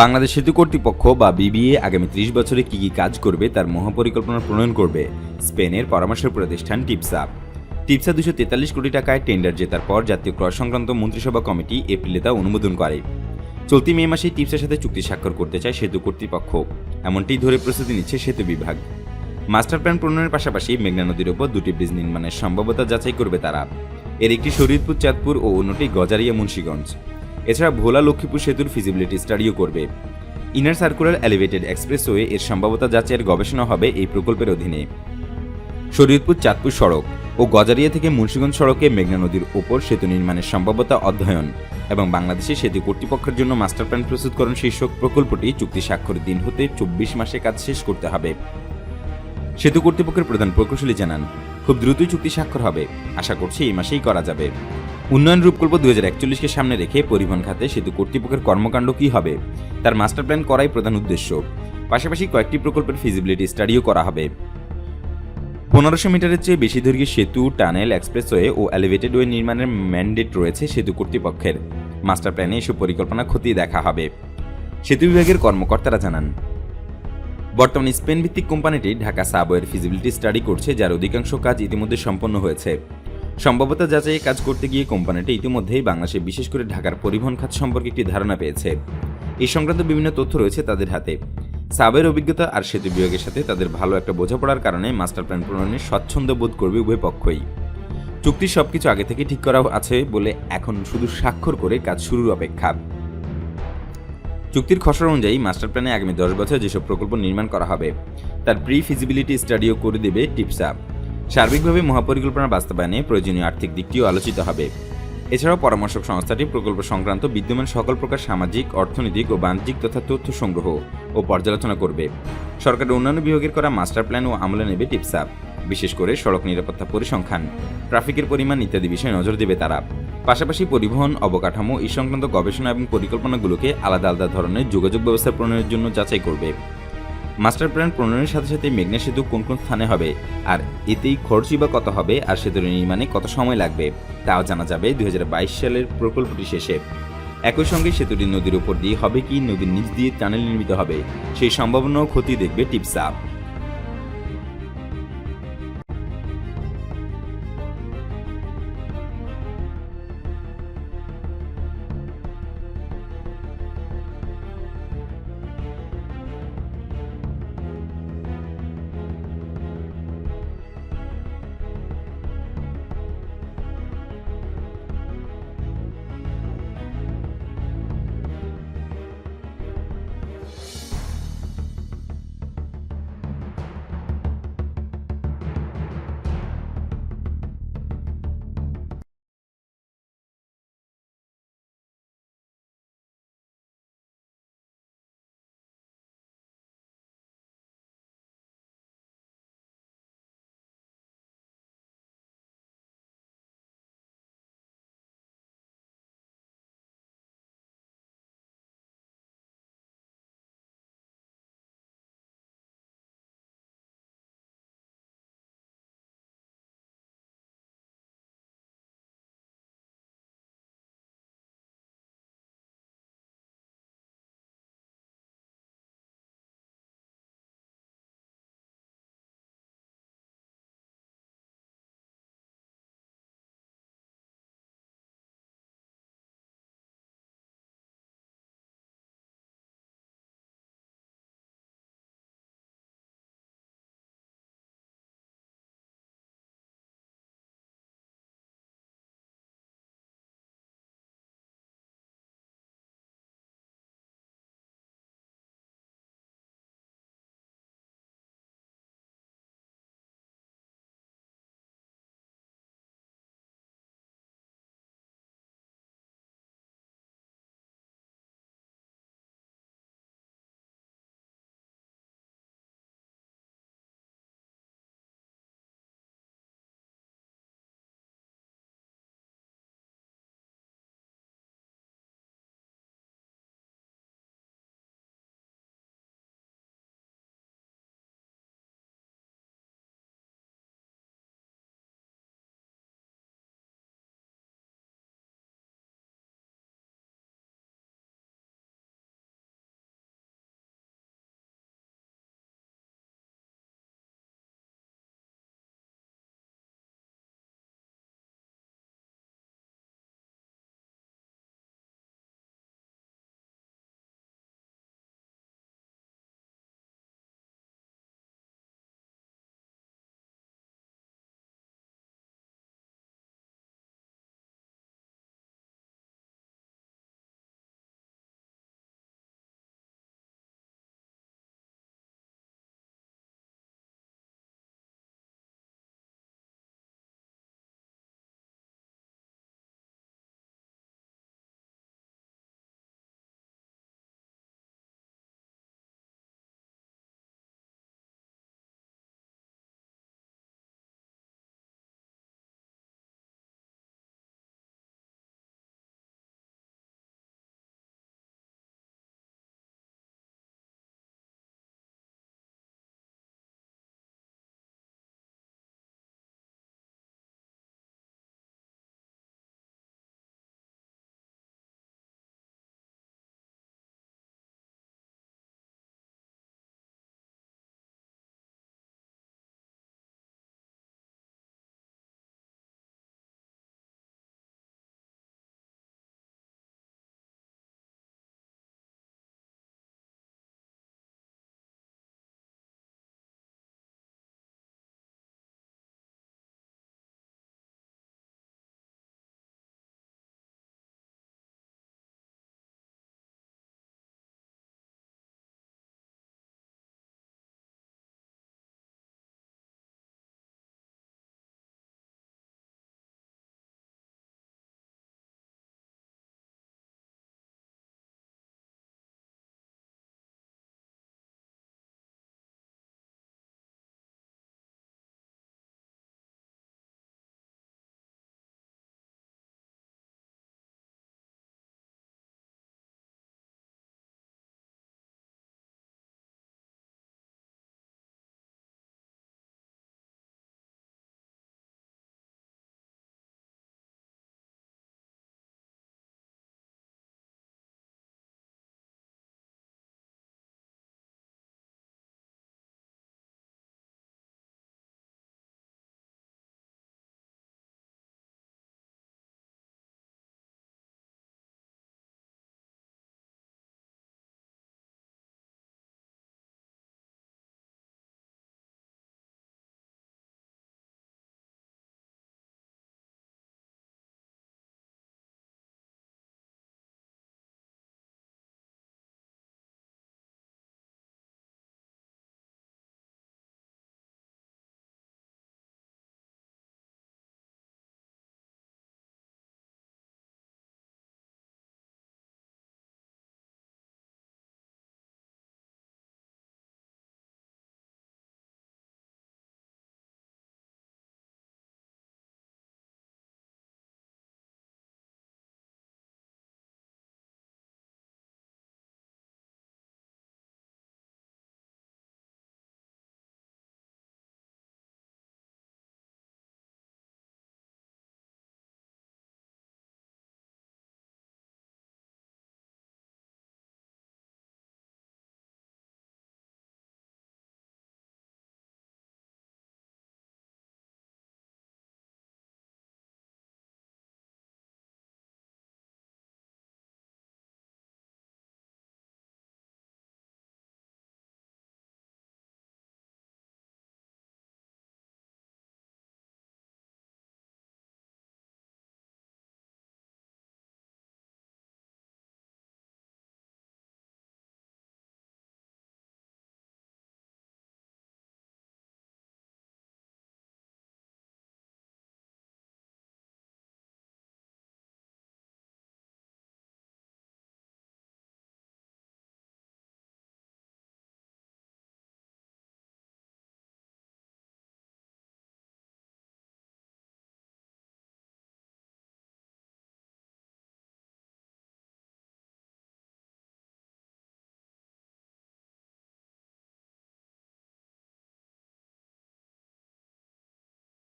বাংলাদেশ সেতু কর্তৃপক্ষ বা বিবিএ আগামী ত্রিশ বছরে কি কি কাজ করবে তার মহাপরিকল্পনা প্রণয়ন করবে, স্পেনের পরামর্শ প্রতিষ্ঠান টিপসা। টিপসা দুশো তেতাল্লিশ কোটি টাকায় টেন্ডার জেতার পর জাতীয় ক্রয় সংক্রান্ত মন্ত্রিসভা কমিটি এপ্রিলে তা অনুমোদন করে। চলতি মে মাসে টিপসের সাথে চুক্তি স্বাক্ষর করতে চায় সেতু কর্তৃপক্ষ। এমনটি ধরে প্রস্তুতি নিচ্ছে সেতু বিভাগ। মাস্টার প্ল্যান প্রণয়নের পাশাপাশি মেঘনা নদীর ওপর দুটি ব্রিজ নির্মাণের সম্ভাব্যতা যাচাই করবে তারা। এর একটি শরীরপুর চাঁদপুর ও অন্যটি গজারিয়া মুন্সীগঞ্জ। এছাড়া ভোলা লক্ষ্মীপুর সেতুর ফিজিবিলিটি স্টাডিও করবে। ইনার সার্কুলার এলিভেটেড এক্সপ্রেসওয়ে এর সম্ভাব্যতা যাচাইয়ের গবেষণা হবে এই প্রকল্পের অধীনে। শরীয়তপুর চাঁদপুর সড়ক ও গজারিয়া থেকে মুন্সিগঞ্জ সড়কে মেঘনা নদীর ওপর সেতু নির্মাণের সম্ভাব্যতা অধ্যয়ন এবং বাংলাদেশে সেতু কর্তৃপক্ষের জন্য মাস্টার প্ল্যান প্রস্তুতকরণ শীর্ষক প্রকল্পটি চুক্তি স্বাক্ষরের দিন হতে চব্বিশ মাসে কাজ শেষ করতে হবে। সেতু কর্তৃপক্ষের প্রধান প্রকৌশলী জানান, খুব দ্রুতই চুক্তি স্বাক্ষর হবে। আশা করছি এই মাসেই করা যাবে। উন্নয়ন রূপকল্প দু হাজার সামনে রেখে পরিবহন খাতে সেতু কর্তৃপক্ষের কর্মকাণ্ড কী হবে, তার মাস্টার প্ল্যান করাই প্রধান উদ্দেশ্য। পাশাপাশি কয়েকটি প্রকল্পের ফিজিবিলিটি স্টাডিও করা হবে। পনেরোশো মিটারের চেয়ে বেশি দৈর্ঘ্যের সেতু, টানেল এক্সপ্রেসওয়ে ও এলিভেটেড ওয়ে নির্মাণের ম্যান্ডেট রয়েছে সেতু কর্তৃপক্ষের। মাস্টার প্ল্যানে এসব পরিকল্পনা খতিয়ে দেখা হবে। সেতু বিভাগের কর্মকর্তারা জানান। বর্তমানে স্পেন ভিত্তিক কোম্পানিটি ঢাকা সাবওয়ের ফিজিবিলিটি স্টাডি করছে, যার অধিকাংশ কাজ ইতিমধ্যে সম্পন্ন হয়েছে। সম্ভবত যাচাই কাজ করতে গিয়ে কোম্পানিটি ইতিমধ্যেই বাংলাদেশে বিশেষ করে ঢাকার পরিবহন খাত সম্পর্কে একটি ধারণা পেয়েছে। এই সংক্রান্ত বিভিন্ন তথ্য রয়েছে তাদের হাতে। সাবের অভিজ্ঞতা আর সেতু বিভাগের সাথে তাদের ভালো একটা বোঝাপড়ার কারণে মাস্টার প্ল্যান প্রণয়নে স্বচ্ছন্দ বোধ করবে উভয় পক্ষই। চুক্তির সবকিছু আগে থেকে ঠিক করা আছে বলে এখন শুধু স্বাক্ষর করে কাজ শুরুর অপেক্ষা। চুক্তির খসড়া অনুযায়ী মাস্টার প্ল্যানে আগামী দশ বছর যেসব প্রকল্প নির্মাণ করা হবে, তার প্রি ফিজিবিলিটি স্টাডিও করে দেবে টিপসা। সার্বিকভাবে মহাপরিকল্পনা বাস্তবায়নে প্রয়োজনীয় আর্থিক দিকটিও আলোচিত হবে। এছাড়াও পরামর্শক সংস্থাটি প্রকল্প সংক্রান্ত বিদ্যমান সকল প্রকার সামাজিক, অর্থনৈতিক ও বাণিজ্যিক তথা তথ্য সংগ্রহ ও পর্যালোচনা করবে। সরকারের অন্যান্য বিভাগের করা মাস্টার প্ল্যান ও আমলে নেবে টিপসাপ বিশেষ করে সড়ক নিরাপত্তা পরিসংখ্যান, ট্রাফিকের পরিমাণ ইত্যাদি বিষয়ে নজর দেবে তারা। পাশাপাশি পরিবহন, অবকাঠামো এই সংক্রান্ত গবেষণা এবং পরিকল্পনাগুলোকে আলাদা আলাদা ধরনের যোগাযোগ ব্যবস্থা প্রণয়নের জন্য যাচাই করবে। মাস্টার প্ল্যান প্রণয়নের সাথে সাথে মেঘনা সেতু কোন কোন স্থানে হবে? আর এতেই খরচই বা কত হবে? আর সেতুর নির্মাণে কত সময় লাগবে? তাও জানা যাবে দুই হাজার বাইশ সালের প্রকল্পটি শেষে। একই সঙ্গে সেতুটি নদীর উপর দিয়ে হবে কি? নদীর নিচ দিয়ে টানেল নির্মিত হবে। সেই সম্ভাবনাও ক্ষতি দেখবে টিপসা।